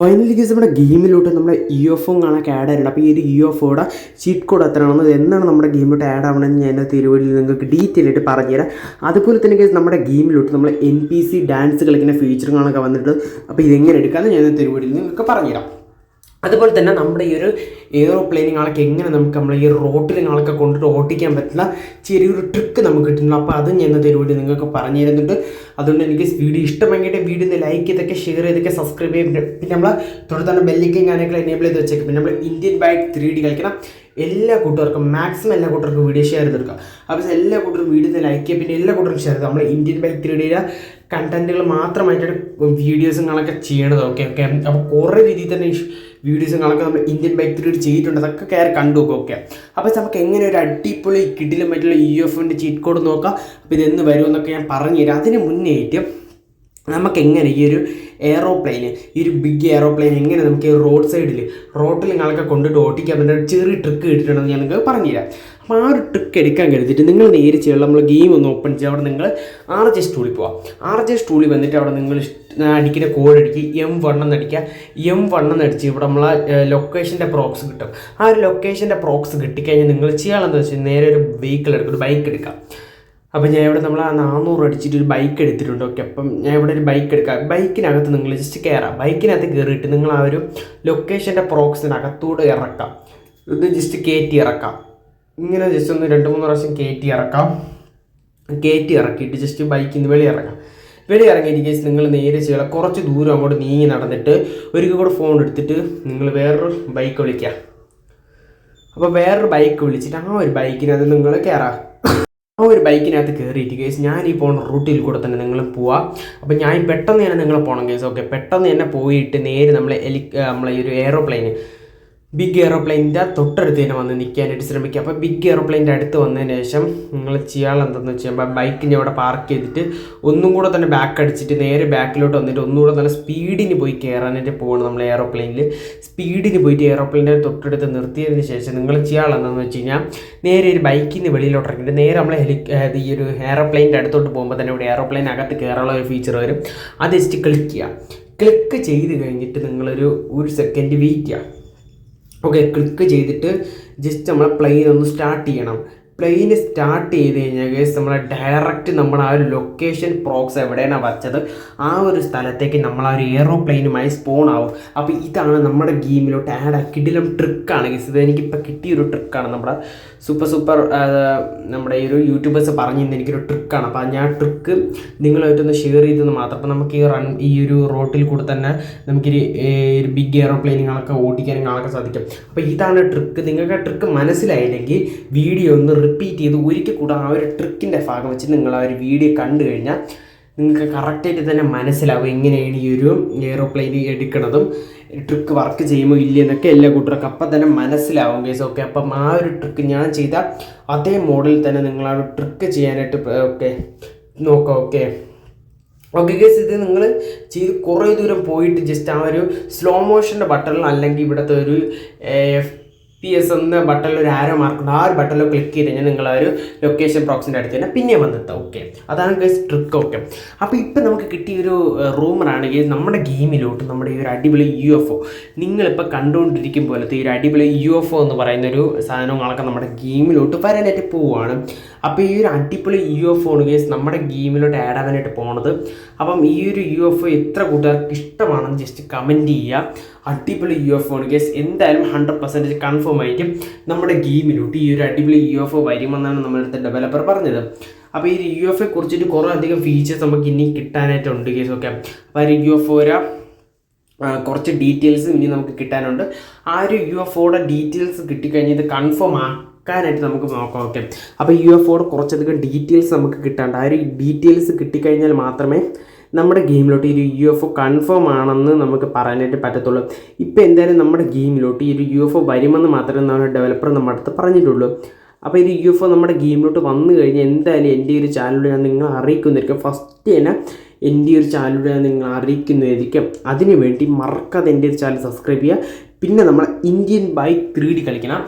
Finally ഗീസ് നമ്മുടെ ഗെയിമിലോട്ട് നമ്മുടെ ഇ എഫ് ഒ കാണാൻ ആഡ് ആയിട്ടുണ്ട്. അപ്പോൾ ഈ ഒരു ഇ എഫ് ഒയുടെ ചീറ്റ് കോഡ് എത്രയാണെന്ന് എന്നാണ് നമ്മുടെ ഗെയിമിലോട്ട് ആഡ് ആവണമെന്ന് ഞാൻ തിരുവഴിയിൽ നിങ്ങൾക്ക് ഡീറ്റെയിൽ ആയിട്ട് പറഞ്ഞുതരാം. അതുപോലെ തന്നെ ഗീസ് നമ്മുടെ ഗെയിമിലോട്ട് നമ്മൾ എൻ പി സി ഡാൻസ് കളിക്കുന്ന ഫീച്ചറുകളൊക്കെ വന്നിട്ട് അപ്പോൾ ഇതെങ്ങനെ എടുക്കാമെന്ന് ഞാൻ തിരുവല്ലിൽ നിങ്ങൾക്ക് പറഞ്ഞുതരാം. അതുപോലെ തന്നെ നമ്മുടെ ഈ ഒരു എയ്റോപ്ലെയിനുകളൊക്കെ എങ്ങനെ നമുക്ക് നമ്മൾ ഈ റോട്ടിലുകളൊക്കെ കൊണ്ടിട്ട് ഓട്ടിക്കാൻ പറ്റുന്ന ചെറിയൊരു ട്രിക്ക് നമുക്ക് കിട്ടുന്നു അപ്പോൾ അതും ഞാൻ ഇന്നത്തെ വീഡിയോ നിങ്ങൾക്ക് പറഞ്ഞു തരുന്നുണ്ട്. അതുകൊണ്ട് എനിക്ക് വീഡിയോ ഇഷ്ടമെങ്കിൽ വീഡിയോ ലൈക്ക് ചെയ്തൊക്കെ ഷെയർ ചെയ്തൊക്കെ സബ്സ്ക്രൈബ് ചെയ്യും പിന്നെ നമ്മൾ തുടർന്ന് ബെല്ലിക്കും കാര്യങ്ങളൊക്കെ എനേബിൾ ചെയ്ത് വെച്ചേക്കും. പിന്നെ നമ്മൾ ഇന്ത്യൻ ബൈക്ക് ത്രീ ഡി കളിക്കണം. എല്ലാ കൂട്ടുകാർക്കും മാക്സിമം എല്ലാ കൂട്ടർക്കും വീഡിയോ ഷെയർ ചെയ്തെടുക്കുക അപ്പോൾ എല്ലാ കൂട്ടർക്കും വീഡിയോ ലൈക്ക് ചെയ്യുക പിന്നെ എല്ലാ കൂട്ടർക്കും ഷെയർ ചെയ്യുക നമ്മൾ ഇന്ത്യൻ ബൈക്ക് ത്രീഡിയുടെ കണ്ടന്റുകൾ മാത്രമായിട്ടാണ് വീഡിയോസുകളൊക്കെ ചെയ്യണത്. ഓക്കെ ഓക്കെ അപ്പോൾ കുറേ രീതിയിൽ തന്നെ വീഡിയോസും കളൊക്കെ നമ്മൾ ഇന്ത്യൻ ബൈക്ക് ത്രീഡ് ചെയ്തിട്ടുണ്ട്. അതൊക്കെ കയറി കണ്ടു നോക്കും ഓക്കെ അപ്പോൾ നമുക്ക് എങ്ങനെ ഒരു അടിപൊളി കിഡിലും മറ്റുള്ള ഇ എഫിന്റെ ചീറ്റ് കോഡ് നോക്കാം. അപ്പോൾ ഇതെന്ന് വരുമെന്നൊക്കെ ഞാൻ പറഞ്ഞു പറഞ്ഞുതരാം. അതിന് മുന്നേറ്റ് നമുക്ക് എങ്ങനെ ഈ ഒരു എയറോപ്ലെയിൻ ഈ ഒരു ബിഗ് എയറോപ്ലെയിൻ എങ്ങനെ നമുക്ക് റോഡ് സൈഡിൽ റോഡിൽ നിങ്ങളൊക്കെ കൊണ്ടിട്ട് ഓട്ടിക്കാൻ പറ്റുന്ന ഒരു ചെറിയ ട്രിക്ക് കിട്ടിയിട്ടുണ്ടെന്ന് ഞാൻ നിങ്ങൾക്ക് പറഞ്ഞുതരാം. അപ്പോൾ ആ ഒരു ട്രിക്ക് എടുക്കാൻ കരുതിയിട്ട് നിങ്ങൾ നേരെ ചെയ്യുക നമ്മൾ ഗെയിം ഒന്ന് ഓപ്പൺ ചെയ്യുക അവിടെ നിങ്ങൾ ആർ ജെ സ്റ്റൂളിൽ പോവാം. ആർ ജെ സ്റ്റൂളിൽ വന്നിട്ട് അവിടെ നിങ്ങൾ അടിക്കുന്ന കോഡ് അടിക്കുക എം വൺ എന്ന് അടിക്കുക. എം വൺ എന്ന് അടിച്ച് ഇവിടെ നമ്മളെ ലൊക്കേഷന്റെ പ്രോക്സ് കിട്ടും. ആ ഒരു ലൊക്കേഷന്റെ പ്രോക്സ് കിട്ടിക്കഴിഞ്ഞാൽ നിങ്ങൾ ചെയ്യാനുള്ളതെന്ന് വെച്ചാൽ നേരെ ഒരു വെഹിക്കിൾ എടുക്കുക ഒരു ബൈക്ക് എടുക്കാം. അപ്പം ഞാൻ ഇവിടെ നമ്മൾ ആ നാനൂറ് അടിച്ചിട്ട് ഒരു ബൈക്ക് എടുത്തിട്ടുണ്ട്. ഓക്കെ അപ്പം ഞാൻ ഇവിടെ ഒരു ബൈക്ക് എടുക്കാം. ബൈക്കിനകത്ത് നിങ്ങൾ ജസ്റ്റ് കയറാം ബൈക്കിനകത്ത് കയറിയിട്ട് നിങ്ങൾ ആ ഒരു ലൊക്കേഷന്റെ പ്രോക്സിനകത്തൂടെ ഇറക്കാം. ഇത് ജസ്റ്റ് കയറ്റി ഇറക്കാം. ഇങ്ങനെ ജസ്റ്റ് ഒന്ന് രണ്ട് മൂന്ന് പ്രാവശ്യം കയറ്റി ഇറക്കാം. കയറ്റി ഇറക്കിയിട്ട് ജസ്റ്റ് ബൈക്കിൽ നിന്ന് വെളി ഇറങ്ങാം വെളി ഇറങ്ങിയിട്ട് കേസ് നിങ്ങൾ നേരെ ചെയ്യുക കുറച്ച് ദൂരം അങ്ങോട്ട് നീങ്ങി നടന്നിട്ട് ഒരിക്കൽ കൂടെ ഫോൺ എടുത്തിട്ട് നിങ്ങൾ വേറൊരു ബൈക്ക് വിളിക്കുക അപ്പോൾ വേറൊരു ബൈക്ക് വിളിച്ചിട്ട് ആ ഒരു ബൈക്കിനകത്ത് നിങ്ങൾ കയറാം ആ ഒരു ബൈക്കിനകത്ത് കയറിയിട്ട് കേസ് ഞാൻ ഈ പോകുന്ന റൂട്ടിൽ കൂടെ തന്നെ നിങ്ങൾ പോവാം. അപ്പോൾ ഞാൻ പെട്ടെന്ന് തന്നെ നിങ്ങൾ പോകണം കേസ് ഓക്കെ പെട്ടെന്ന് തന്നെ പോയിട്ട് നേരെ നമ്മളെ എലി നമ്മളെ ഈ ഒരു എയറോപ്ലെയിൻ ബിഗ് എയ്റോപ്ലെയിനിന്റെ തൊട്ടടുത്ത് തന്നെ വന്ന് നിൽക്കാനായിട്ട് ശ്രമിക്കുക അപ്പോൾ ബിഗ് എയ്റോപ്ലെയിന്റെ അടുത്ത് വന്നതിന് ശേഷം നിങ്ങൾ ചെയ്യാൻ എന്താണെന്ന് വെച്ച് കഴിയുമ്പോൾ ബൈക്കിന്റെ അവിടെ പാർക്ക് ചെയ്തിട്ട് ഒന്നും കൂടെ തന്നെ ബാക്ക് അടിച്ചിട്ട് നേരെ ബാക്കിലോട്ട് വന്നിട്ട് ഒന്നുകൂടെ നല്ല സ്പീഡിന് പോയി കയറാനായിട്ട് പോകണം നമ്മൾ എയ്റോപ്ലെയിനിൽ സ്പീഡിന് പോയിട്ട് എയ്റോപ്ലെയിന്റെ തൊട്ടടുത്ത് നിർത്തിയതിന് ശേഷം നിങ്ങൾ ചെയ്യാൻ എന്താണെന്ന് വെച്ച് കഴിഞ്ഞാൽ നേരെ ഒരു ബൈക്കിൽ നിന്ന് വെളിയിലോട്ട് ഇറങ്ങിയിട്ട് നേരെ നമ്മൾ ഹെലി ഈ ഒരു എയറോപ്ലെയിന്റെ അടുത്തോട്ട് പോകുമ്പോൾ തന്നെ ഇവിടെ എയറോപ്ലെയിൻ അകത്ത് കയറാനുള്ള ഒരു ഫീച്ചർ വരും. അത് ജസ്റ്റ് ക്ലിക്ക് ചെയ്യുക ക്ലിക്ക് ചെയ്ത് കഴിഞ്ഞിട്ട് നിങ്ങളൊരു ഒരു സെക്കൻഡ് വെയിറ്റ് ചെയ്യുക ഓക്കെ ക്ലിക്ക് ചെയ്തിട്ട് ജസ്റ്റ് നമ്മളെ പ്ലെയിൻ ഒന്ന് സ്റ്റാർട്ട് ചെയ്യണം. പ്ലെയിൻ സ്റ്റാർട്ട് ചെയ്ത് കഴിഞ്ഞാൽ ഗേസ് നമ്മൾ ഡയറക്റ്റ് നമ്മൾ ആ ഒരു ലൊക്കേഷൻ പ്രോക്സ് എവിടെയാണ് വച്ചത് ആ ഒരു സ്ഥലത്തേക്ക് നമ്മൾ ആ ഒരു എയറോപ്ലെയിനുമായി സ്പോൺ ആവും. അപ്പോൾ ഇതാണ് നമ്മുടെ ഗെയിമിലോട്ട് ആഡ് കിടിലം ട്രിക്കാണ് ഗേസ് ഇത് എനിക്കിപ്പോൾ കിട്ടിയൊരു ട്രിക്കാണ് നമ്മുടെ സൂപ്പർ സൂപ്പർ നമ്മുടെ ഈ ഒരു യൂട്യൂബേഴ്സ് പറഞ്ഞു തന്നെ എനിക്കൊരു ട്രിക്കാണ് അപ്പോൾ ഞാൻ ട്രിക്ക് നിങ്ങളുമായിട്ടൊന്ന് ഷെയർ ചെയ്തെന്ന് മാത്രം. അപ്പോൾ നമുക്ക് ഈ റൺ ഈ ഒരു റോട്ടിൽ കൂടെ തന്നെ നമുക്ക് ഒരു ബിഗ് എയറോപ്ലെയിനുകളൊക്കെ ഓടിക്കാനും കാണാൻ സാധിക്കും. അപ്പോൾ ഇതാണ് ട്രിക്ക് നിങ്ങൾക്ക് ആ ട്രിക്ക് മനസ്സിലായില്ലെങ്കിൽ വീഡിയോ ഒന്ന് റിപ്പീറ്റ് ചെയ്ത് ഒരിക്കൽ കൂടെ ആ ഒരു ട്രിക്കിന്റെ ഭാഗം വെച്ച് നിങ്ങൾ ആ ഒരു വീഡിയോ കണ്ടു കഴിഞ്ഞാൽ നിങ്ങൾക്ക് കറക്റ്റായിട്ട് തന്നെ മനസ്സിലാവും എങ്ങനെയാണ് ഈ ഒരു എയറോപ്ലെയിൻ എടുക്കണതും ട്രിക്ക് വർക്ക് ചെയ്യുമോ ഇല്ല എന്നൊക്കെ എല്ലാ കൂട്ടർക്കും അപ്പം തന്നെ മനസ്സിലാവും കേസ് ഓക്കെ അപ്പം ആ ഒരു ട്രിക്ക് ഞാൻ ചെയ്ത അതേ മോഡലിൽ തന്നെ നിങ്ങൾ ആ ഒരു ട്രിക്ക് ചെയ്യാനായിട്ട് ഓക്കെ നോക്കാം ഓക്കെ ഓക്കെ ഗേസ് ഇത് നിങ്ങൾ ചെയ്ത് കുറേ ദൂരം പോയിട്ട് ജസ്റ്റ് ആ ഒരു സ്ലോ മോഷന്റെ ബട്ടണിൽ അല്ലെങ്കിൽ ഇവിടുത്തെ ഒരു പി എസ് എന്ന ബട്ടണിൽ ഒരു ആരോ മാർക്കുണ്ട് ആ ഒരു ബട്ടണിൽ ക്ലിക്ക് ചെയ്ത് കഴിഞ്ഞാൽ നിങ്ങൾ ആ ഒരു ലൊക്കേഷൻ പ്രോക്സിന്റെ അടുത്ത് തന്നെ പിന്നെ വന്നെത്താം ഓക്കെ അതാണ് ഗൈസ് ട്രിക്ക് ഓക്കെ അപ്പോൾ ഇപ്പം നമുക്ക് കിട്ടിയ ഒരു റൂമറാണെങ്കിൽ നമ്മുടെ ഗെയിമിലോട്ട് നമ്മുടെ ഈ ഒരു അടിപൊളി യു എഫ് ഒ നിങ്ങളിപ്പോൾ കണ്ടുകൊണ്ടിരിക്കും പോലത്തെ ഈ ഒരു അടിപൊളി യു എഫ് ഒ എന്ന് പറയുന്ന ഒരു സാധനങ്ങളൊക്കെ നമ്മുടെ ഗെയിമിലോട്ട് വരാനായിട്ട് പോവുകയാണ് അപ്പോൾ ഈ ഒരു അടിപൊളി യു എഫ് ആണ് ഗേസ് നമ്മുടെ ഗെയിമിലോട്ട് ആഡ് ആവാനായിട്ട് പോണത്. അപ്പം ഈ ഒരു യു എഫ് ഒ എത്ര കൂട്ടുകാർക്ക് ഇഷ്ടമാണെന്ന് ജസ്റ്റ് കമന്റ് ചെയ്യുക. അടിപൊളി യു എഫ് ആണ് ഗേസ് എന്തായാലും ഹൺഡ്രഡ് പെർസെന്റേജ് കൺഫേം ആയിരിക്കും നമ്മുടെ ഗെയിമിലോട്ട് ഈ ഒരു അടിപൊളി യു എഫ് ഒ വരുമെന്നാണ് നമ്മുടെ ഡെവലപ്പർ പറഞ്ഞത്. അപ്പോൾ ഈ യു എഫ് എ കുറിച്ചിട്ട് കുറേ അധികം ഫീച്ചേഴ്സ് നമുക്ക് ഇനി കിട്ടാനായിട്ടുണ്ട് കേസ് ഓക്കെ അപ്പോൾ ആ യു എഫ് ഒര കുറച്ച് ഡീറ്റെയിൽസ് ഇനി നമുക്ക് കിട്ടാനുണ്ട്. ആ ഒരു യു എഫ് ഒയുടെ ഡീറ്റെയിൽസ് കിട്ടിക്കഴിഞ്ഞത് കൺഫേം ആക്കാനായിട്ട് നമുക്ക് നോക്കാം ഓക്കെ അപ്പോൾ യു എഫ് ഒയുടെ കുറച്ചധികം ഡീറ്റെയിൽസ് നമുക്ക് കിട്ടാണ്ട് ആ ഒരു ഡീറ്റെയിൽസ് കിട്ടിക്കഴിഞ്ഞാൽ മാത്രമേ നമ്മുടെ ഗെയിമിലോട്ട് ഈ ഒരു യു എഫ് ഒ കൺഫേം ആണെന്ന് നമുക്ക് പറയാനായിട്ട് പറ്റത്തുള്ളൂ. ഇപ്പോൾ എന്തായാലും നമ്മുടെ ഗെയിമിലോട്ട് ഈ ഒരു യു എഫ് ഒ വരുമെന്ന് മാത്രമേ നമ്മുടെ ഡെവലപ്പർ നമ്മുടെ അടുത്ത് പറഞ്ഞിട്ടുള്ളൂ. അപ്പോൾ ഇത് യു എഫ് ഒ നമ്മുടെ ഗെയിമിലോട്ട് വന്നു കഴിഞ്ഞാൽ എന്തായാലും എന്റെ ഒരു ചാനലിൽ ഞാൻ നിങ്ങൾ അറിയിക്കുന്നതായിരിക്കും. ഫസ്റ്റ് തന്നെ എന്റെ ഒരു ചാനലിലൂടെ നിങ്ങൾ അറിയിക്കുന്നതായിരിക്കും. അതിനു വേണ്ടി മറക്കാതെ എന്റെ ഒരു ചാനൽ സബ്സ്ക്രൈബ് ചെയ്യുക. പിന്നെ നമ്മൾ ഇന്ത്യൻ ബൈ ത്രീ ഡി കളിക്കണം.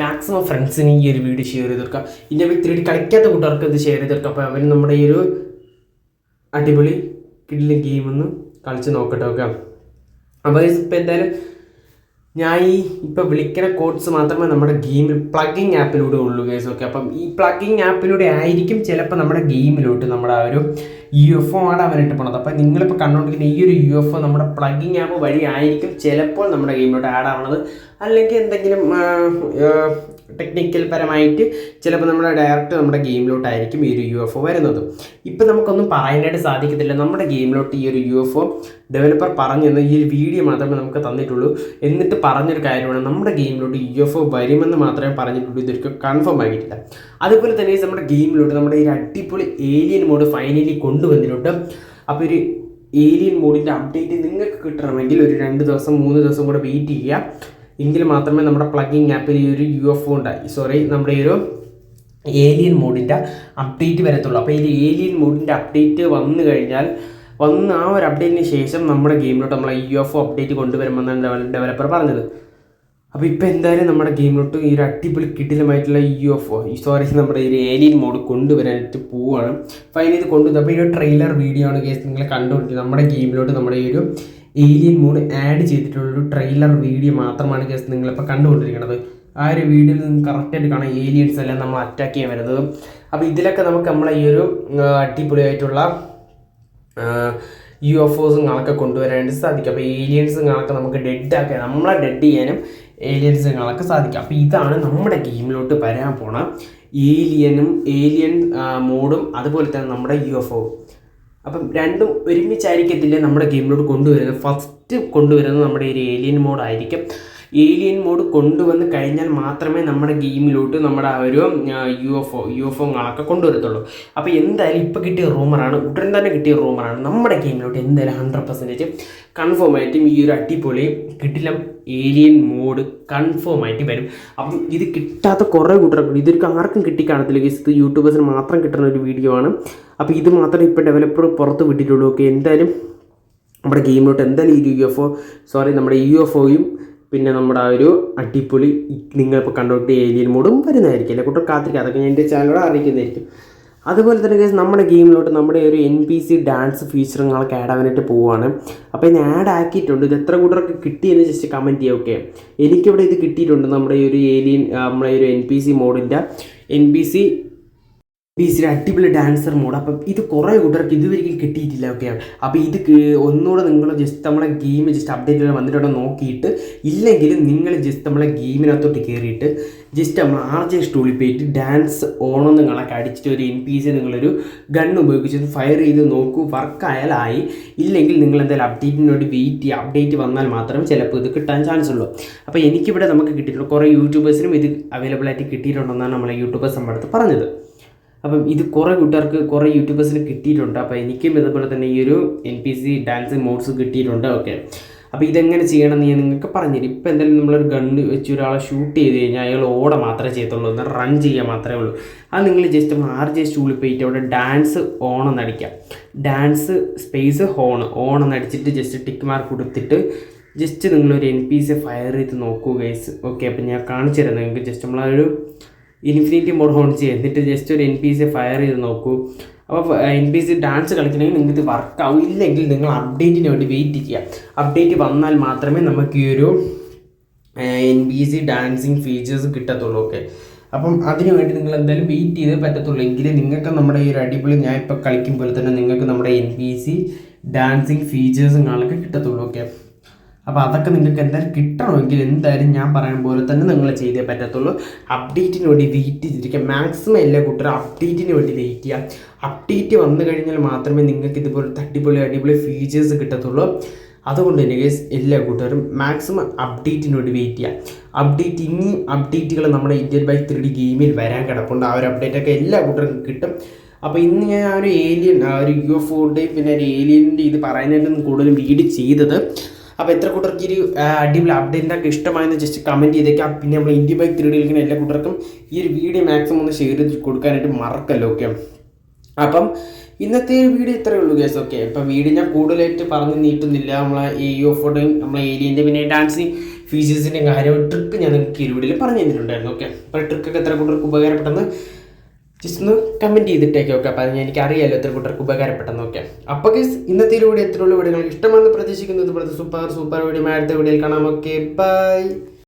മാക്സിമം ഫ്രണ്ട്സിന് ഈ ഒരു വീഡിയോ ഷെയർ ചെയ്ത് കൊടുക്കുക ഇന്ത്യൻ ബൈക്ക് ത്രീ ഡി കളിക്കാത്ത കൂട്ടുകാർക്ക് ഇത് ഷെയർ ചെയ്ത് അപ്പോൾ അവർ നമ്മുടെ ഈ ഒരു അടിപൊളി കിഡിലെ ഗെയിം ഒന്ന് കളിച്ച് നോക്കട്ടെ ഓക്കെ അപ്പോൾ ഇപ്പോൾ എന്തായാലും ഞാൻ ഈ ഇപ്പോൾ വിളിക്കുന്ന കോഡ്സ് മാത്രമേ നമ്മുടെ ഗെയിമിൽ പ്ലഗിങ് ആപ്പിലൂടെ ഉള്ളൂ കേസ് ഓക്കെ അപ്പം ഈ പ്ലഗിങ് ആപ്പിലൂടെ ആയിരിക്കും ചിലപ്പോൾ നമ്മുടെ ഗെയിമിലോട്ട് നമ്മുടെ ആ ഒരു യു എഫ് ഒ ആണ് അവരിട്ട് പോണത്. അപ്പോൾ നിങ്ങളിപ്പോൾ കണ്ടുകൊണ്ടിരിക്കുന്ന ഈ ഒരു യു എഫ് ഒ നമ്മുടെ പ്ലഗിങ് ആപ്പ് വഴി ആയിരിക്കും ചിലപ്പോൾ നമ്മുടെ ഗെയിമിലോട്ട് ആഡ് ആവണത്. അല്ലെങ്കിൽ എന്തെങ്കിലും ടെക്നിക്കൽ പരമായിട്ട് ചിലപ്പോൾ നമ്മുടെ ഡയറക്റ്റ് നമ്മുടെ ഗെയിമിലോട്ടായിരിക്കും ഈ ഒരു യു എഫ് ഒ വരുന്നത്. ഇപ്പം നമുക്കൊന്നും പറയാനായിട്ട് സാധിക്കത്തില്ല. നമ്മുടെ ഗെയിമിലോട്ട് ഈ ഒരു യു എഫ് ഒ ഡെവലപ്പർ പറഞ്ഞു തന്ന ഈ ഒരു വീഡിയോ മാത്രമേ നമുക്ക് തന്നിട്ടുള്ളൂ. എന്നിട്ട് പറഞ്ഞൊരു കാര്യമാണ് നമ്മുടെ ഗെയിമിലോട്ട് യു എഫ് ഒ വരുമെന്ന് മാത്രമേ പറഞ്ഞിട്ടുള്ളൂ. ഇതൊരിക്കലും കൺഫേം ആയിട്ടില്ല. അതുപോലെ തന്നെ നമ്മുടെ ഗെയിമിലോട്ട് നമ്മുടെ ഈ അടിപൊളി ഏലിയൻ മോഡ് ഫൈനലി കൊണ്ടുവന്നിട്ടുണ്ട്. അപ്പോൾ ഒരു ഏലിയൻ മോഡിന്റെ അപ്ഡേറ്റ് നിങ്ങൾക്ക് കിട്ടണമെങ്കിൽ ഒരു രണ്ട് ദിവസം മൂന്ന് ദിവസം കൂടെ വെയിറ്റ് ചെയ്യുക. എങ്കിൽ മാത്രമേ നമ്മുടെ പ്ലഗിങ് ആപ്പിൽ ഈ ഒരു യു എഫ് ഉണ്ടായി. സോറി നമ്മുടെ ഈ ഒരു ഏലിയൻ മോഡിന്റെ അപ്ഡേറ്റ് വരത്തുള്ളൂ. അപ്പോൾ ഈ ഏലിയൻ മോഡിന്റെ അപ്ഡേറ്റ് വന്നു കഴിഞ്ഞാൽ വന്ന് ആ ഒരു അപ്ഡേറ്റിന് ശേഷം നമ്മുടെ ഗെയിമിലോട്ട് നമ്മൾ യു എഫ് അപ്ഡേറ്റ് കൊണ്ടുവരുമെന്നാണ് ഡെവലപ്പർ പറഞ്ഞത്. അപ്പോൾ ഇപ്പോൾ എന്തായാലും നമ്മുടെ ഗെയിമിലോട്ട് ഈ ഒരു അടിപൊളി കിടിലമായിട്ടുള്ള യു എഫ് ഒ സോറി നമ്മുടെ ഈ ഒരു ഏലിയൻ മോഡ് കൊണ്ടുവരാനായിട്ട് പോവുകയാണ് ഫൈനൽ ഇത് കൊണ്ടുവന്നു. അപ്പോൾ ഈ ഒരു ട്രെയിലർ വീഡിയോ ആണ് കേസ് നിങ്ങൾ കണ്ടുപിടിക്കുന്നത് നമ്മുടെ ഗെയിമിലോട്ട് നമ്മുടെ ഈ ഒരു ഏലിയൻ മൂഡ് ആഡ് ചെയ്തിട്ടുള്ള ഒരു ട്രെയിലർ വീഡിയോ മാത്രമാണ് കേസ് നിങ്ങളിപ്പോൾ കണ്ടുകൊണ്ടിരിക്കുന്നത്. ആ ഒരു വീഡിയോയിൽ നിന്ന് കറക്റ്റായിട്ട് കാണാം ഏലിയൻസ് എല്ലാം നമ്മൾ അറ്റാക്ക് ചെയ്യാൻ വരുന്നത്. അപ്പോൾ ഇതിലൊക്കെ നമുക്ക് നമ്മളെ ഈ ഒരു അടിപൊളിയായിട്ടുള്ള യു എഫ് ഒസുകളൊക്കെ കൊണ്ടുവരാനായിട്ട് സാധിക്കും. അപ്പോൾ ഏലിയൻസുകളൊക്കെ നമുക്ക് ഡെഡ് ആക്കാൻ നമ്മളെ ഡെഡ് ചെയ്യാനും ഏലിയൻസുകളൊക്കെ സാധിക്കും. അപ്പോൾ ഇതാണ് നമ്മുടെ ഗെയിമിലോട്ട് വരാൻ പോണ ഏലിയനും ഏലിയൻ മോഡും അതുപോലെ തന്നെ നമ്മുടെ യു എഫ് ഒ അപ്പം രണ്ടും ഒരുമിച്ചായിരിക്കത്തില്ല നമ്മുടെ ഗെയിമിലോട്ട് കൊണ്ടുവരുന്നത്? ഫസ്റ്റ് കൊണ്ടുവരുന്നത് നമ്മുടെ ഒരു ഏലിയൻ മോഡായിരിക്കും ഏലിയൻ മോഡ് കൊണ്ടുവന്ന് കഴിഞ്ഞാൽ മാത്രമേ നമ്മുടെ ഗെയിമിലോട്ട് നമ്മുടെ ആ ഒരു U F O U F ഒങ്ങളൊക്കെ കൊണ്ടുവരത്തുള്ളൂ. അപ്പോൾ എന്തായാലും ഇപ്പോൾ കിട്ടിയ റൂമറാണ് ഉടൻ തന്നെ കിട്ടിയ റൂമറാണ് നമ്മുടെ ഗെയിമിലോട്ട് എന്തായാലും ഹൺഡ്രഡ് പെർസെന്റേജ് കൺഫേം ആയിട്ടും ഈ ഒരു അടിപൊളി കിട്ടില്ല ഏലിയൻ മോഡ് കൺഫേം ആയിട്ട് വരും. അപ്പം ഇത് കിട്ടാത്ത കുറേ കൂട്ടരൊക്കെ ഇതൊരു ആർക്കും കിട്ടിക്കാണത്തില്ല ഗൈസ് ഇത് യൂട്യൂബേഴ്സിന് മാത്രം കിട്ടുന്ന ഒരു വീഡിയോ ആണ്. അപ്പോൾ ഇത് മാത്രമേ ഇപ്പോൾ ഡെവലപ്പർ പുറത്ത് വിട്ടിട്ടുള്ളൂ. ഓക്കെ എന്തായാലും നമ്മുടെ ഗെയിമിലോട്ട് എന്തായാലും ഈ യു എഫ് ഒ സോറി നമ്മുടെ യു എഫ് ഒയും പിന്നെ നമ്മുടെ ആ ഒരു അടിപൊളി നിങ്ങളിപ്പോൾ കണ്ടോട്ട് ഏലിയൻ മോഡും വരുന്നതായിരിക്കും. അല്ലെ കൂട്ടർ കാത്തിരിക്കുക അതൊക്കെ ഞാൻ എന്റെ ചാനലോട് അറിയിക്കുന്നതായിരിക്കും. അതുപോലെ തന്നെ കേസ് നമ്മുടെ ഗെയിമിലോട്ട് നമ്മുടെ ഒരു എൻ പി സി ഡാൻസ് ഫീച്ചറുകളൊക്കെ ആഡ് ആവാനായിട്ട് പോവുകയാണ് അപ്പോൾ ഞാൻ ആഡ് ആക്കിയിട്ടുണ്ട്. ഇത് എത്ര കൂട്ടർക്ക് കിട്ടിയെന്ന് ജസ്റ്റ് കമന്റ് ചെയ്യുക ഓക്കെ എനിക്കിവിടെ ഇത് കിട്ടിയിട്ടുണ്ട് നമ്മുടെ ഈ ഒരു ഏലിയൻ നമ്മുടെ ഈ ഒരു എൻ പി സി മോഡിന്റെ എൻ പി സി സിയുടെ അടിപൊളി ഡാൻസർ മോഡ് അപ്പം ഇത് കുറേ കൂട്ടർക്ക് ഇതുവരെയും കിട്ടിയിട്ടില്ല ഓക്കെ അപ്പോൾ ഇത് ഒന്നുകൂടെ നിങ്ങൾ ജസ്റ്റ് നമ്മളെ ഗെയിം ജസ്റ്റ് അപ്ഡേറ്റ് വന്നിട്ടുണ്ടോ നോക്കിയിട്ട് ഇല്ലെങ്കിൽ നിങ്ങൾ ജസ്റ്റ് നമ്മളെ ഗെയിമിനകത്തോട്ട് കയറിയിട്ട് ജസ്റ്റ് നമ്മൾ ആർ ജെ സ്റ്റോളിൽ പോയിട്ട് ഡാൻസ് ഓണം നിങ്ങളൊക്കെ അടിച്ചിട്ട് ഒരു എൻ പി സി നിങ്ങളൊരു ഗൺ ഉപയോഗിച്ച് ഫയർ ചെയ്ത് നോക്കൂ വർക്കായാലായി ഇല്ലെങ്കിൽ നിങ്ങൾ എന്തായാലും അപ്ഡേറ്റിന് വേണ്ടി വെയിറ്റ് ചെയ്യുക. അപ്ഡേറ്റ് വന്നാൽ മാത്രമേ ചിലപ്പോൾ ഇത് കിട്ടാൻ ചാൻസ് ഉള്ളൂ. അപ്പോൾ എനിക്കിവിടെ നമുക്ക് കിട്ടിയിട്ടുള്ള കുറേ യൂട്യൂബേഴ്സിനും ഇത് അവൈലബിൾ ആയിട്ട് കിട്ടിയിട്ടുണ്ടെന്നാണ് നമ്മളെ യൂട്യൂബേഴ്സ് നമ്മുടെ അടുത്ത് പറഞ്ഞത്. അപ്പം ഇത് കുറേ കൂട്ടുകാർക്ക് കുറേ യൂട്യൂബേഴ്സിന് കിട്ടിയിട്ടുണ്ട്. അപ്പോൾ എനിക്കും ഇതുപോലെ തന്നെ ഈ ഒരു N P C dance mods കിട്ടിയിട്ടുണ്ട്. ഓക്കെ അപ്പോൾ ഇതെങ്ങനെ ചെയ്യണം എന്ന് ഞാൻ നിങ്ങൾക്ക് പറഞ്ഞുതരും. ഇപ്പോൾ എന്തായാലും നമ്മളൊരു ഗണ്ണ് വെച്ച് ഒരാളെ ഷൂട്ട് ചെയ്ത് കഴിഞ്ഞാൽ അയാൾ ഓട മാത്രമേ ചെയ്യത്തുള്ളൂ. എന്നാൽ റൺ ചെയ്യാൻ മാത്രമേ ഉള്ളൂ. അത് നിങ്ങൾ ജസ്റ്റ് ആർ ജെ സ്റ്റൂളിൽ പോയിട്ട് അവിടെ ഡാൻസ് ഓൺ എന്ന് അടിക്കാം. ഡാൻസ് സ്പേസ് ഹോൺ ഓൺ എന്ന് അടിച്ചിട്ട് ജസ്റ്റ് ടിക്ക് മാർക്ക് കൊടുത്തിട്ട് ജസ്റ്റ് നിങ്ങളൊരു എൻ പി സി ഫയർ ചെയ്ത് നോക്കൂ ഗൈസ് ഓക്കെ അപ്പം ഞാൻ കാണിച്ചു തരാം നിങ്ങൾക്ക് ജസ്റ്റ് നമ്മളൊരു ഇൻഫിനിറ്റി മോഡ് ഓൺ ചെയ്യുക എന്നിട്ട് ജസ്റ്റ് ഒരു എൻ പി സി ഫയർ ചെയ്ത് നോക്കൂ. അപ്പോൾ എൻ പി സി ഡാൻസ് കളിക്കണമെങ്കിൽ നിങ്ങൾക്ക് വർക്ക് ആവില്ലെങ്കിൽ നിങ്ങൾ അപ്ഡേറ്റിന് വേണ്ടി വെയിറ്റ് ചെയ്യുക. അപ്ഡേറ്റ് വന്നാൽ മാത്രമേ നമുക്ക് ഈ ഒരു N B C dancing features കിട്ടത്തുള്ളൂ. ഓക്കെ അപ്പം അതിന് വേണ്ടി നിങ്ങൾ എന്തായാലും വെയിറ്റ് ചെയ്തേ പറ്റത്തുള്ളൂ. എങ്കിൽ നിങ്ങൾക്ക് നമ്മുടെ ഈ ഒരു അടിപൊളി ഞാൻ ഇപ്പോൾ കളിക്കും പോലെ തന്നെ നിങ്ങൾക്ക് നമ്മുടെ എൻ ബി സി ഡാൻസിങ് ഫീച്ചേഴ്സും കാണൊക്കെ കിട്ടത്തുള്ളൂ. ഓക്കെ അപ്പോൾ അതൊക്കെ നിങ്ങൾക്ക് എന്തായാലും കിട്ടണമെങ്കിൽ എന്തായാലും ഞാൻ പറയാൻ പോലെ തന്നെ നിങ്ങൾ ചെയ്തേ പറ്റത്തുള്ളൂ. അപ്ഡേറ്റിന് വേണ്ടി വെയിറ്റ് ചെയ്തിരിക്കുക. മാക്സിമം എല്ലാ കൂട്ടരും അപ്ഡേറ്റിന് വേണ്ടി വെയിറ്റ് ചെയ്യുക. അപ്ഡേറ്റ് വന്നു കഴിഞ്ഞാൽ മാത്രമേ നിങ്ങൾക്ക് ഇതുപോലത്തെ അടിപൊളി അടിപൊളി ഫീച്ചേഴ്സ് കിട്ടത്തുള്ളൂ. അതുകൊണ്ട് തന്നെ ഗേസ് എല്ലാ കൂട്ടുകാരും മാക്സിമം അപ്ഡേറ്റിന് വേണ്ടി വെയിറ്റ് ചെയ്യുക. അപ്ഡേറ്റ് ഇനി അപ്ഡേറ്റുകൾ നമ്മുടെ ഇന്ത്യൻ ബൈ ത്രീ ഡി ഗെയിമിൽ വരാൻ കിടപ്പുണ്ട്. ആ ഒരു അപ്ഡേറ്റൊക്കെ എല്ലാ കൂട്ടർക്കും കിട്ടും. അപ്പോൾ ഇന്ന് ഞാൻ ആ ഒരു ഏലിയൻ ആ ഒരു യു എഫ് ഒയുടെയും പിന്നെ ഒരു ഏലിയന്റെ ഇത് പറയുന്നതിന്റെ കൂടുതലും വീട് ചെയ്തത് അപ്പോൾ എത്ര കൂട്ടർക്ക് ഈ ഒരു അടിപൊളി അപ്ഡേറ്റ് ഒക്കെ ഇഷ്ടമായെന്ന് ജസ്റ്റ് കമന്റ് ചെയ്തേക്കാം. പിന്നെ നമ്മൾ ഇന്ത്യ ബൈക്ക് ത്രീ ഡി എല്ലാ കൂട്ടർക്കും ഈ ഒരു വീഡിയോ മാക്സിമം ഒന്ന് ഷെയർ ചെയ്ത് കൊടുക്കാനായിട്ട് മറക്കല്ലോ ഓക്കെ അപ്പം ഇന്നത്തെ ഒരു വീഡിയോ ഇത്രയേ ഉള്ളൂ കേസ് ഓക്കെ ഇപ്പം വീഡിയോ ഞാൻ കൂടുതലായിട്ട് പറഞ്ഞു നീട്ടുന്നില്ല. നമ്മളെ എ ഓഫോടെയും നമ്മളെ ഏരിയന്റെ പിന്നെ ഡാൻസിങ് ഫീച്ചേഴ്സിന്റെ കാര്യം ട്രിക്ക് ഞാൻ നിങ്ങൾക്ക് ഈ വീഡിയോയിൽ പറഞ്ഞു തന്നിട്ടുണ്ടായിരുന്നു ഓക്കെ അപ്പോൾ ട്രിക്കൊക്കെ എത്ര കൂട്ടർക്ക് ഉപകാരപ്പെട്ടെന്ന് ജസ്റ്റ് ഒന്ന് കമന്റ് ചെയ്തിട്ടേക്ക് ഓക്കെ അപ്പോൾ അത് എനിക്ക് അറിയാലോ എത്ര കൂട്ടർക്ക് ഉപകാരപ്പെട്ടെന്ന് ഓക്കെ അപ്പോൾ ഗസ് ഇന്നത്തെ വീഡിയോ എത്രയുള്ള വീഡിയോ നിങ്ങൾക്ക് ഇഷ്ടമാണെന്ന് പ്രതീക്ഷിക്കുന്നത് സൂപ്പർ സൂപ്പർ വീഡിയോ അടുത്ത വീഡിയോയിൽ കാണാം. Okay bye